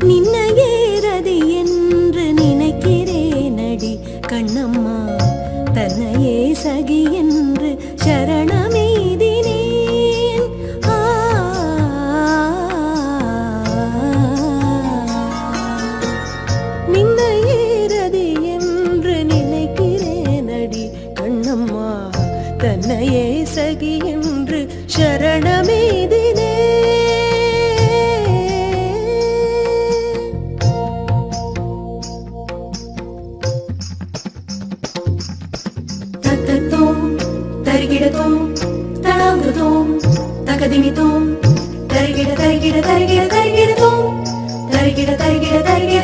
நின்னையேறது என்று நினைக்கிறேன் அடி கண்ணம்மா. தன்னையே சகி என்று சரணமெய்தினேன். நின்னையேறது என்று நினைக்கிறேன் அடி கண்ணம்மா. தன்னையே சகி என்று சரணமே தருகிடதோம் தடாங்குதோம் தகதிமிதோம் தருகிட தருகிட தருகிட தருகிடதோம் தருகிட தருகிட தருகிட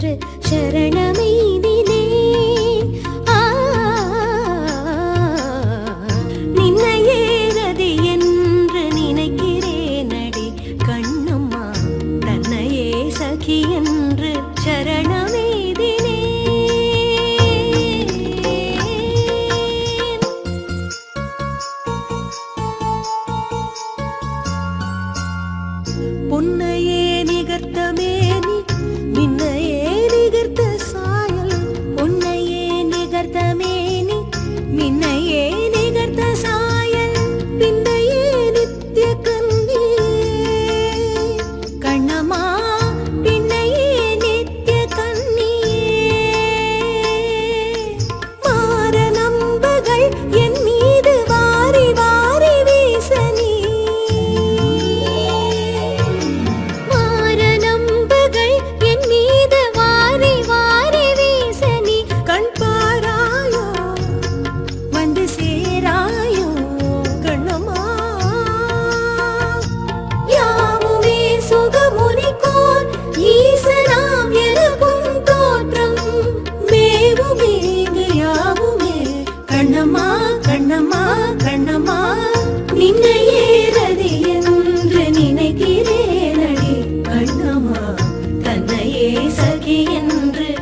என்று சரணமெய்தினே நின்னையேறது என்று நினைக்கிறேன் அடி. கண்ணம்மா தன்னையே சகி என்று சரணமெய்தினே பொன்னையே நிகர்த்தமே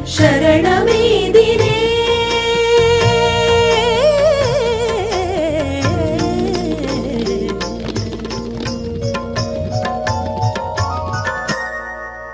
शरण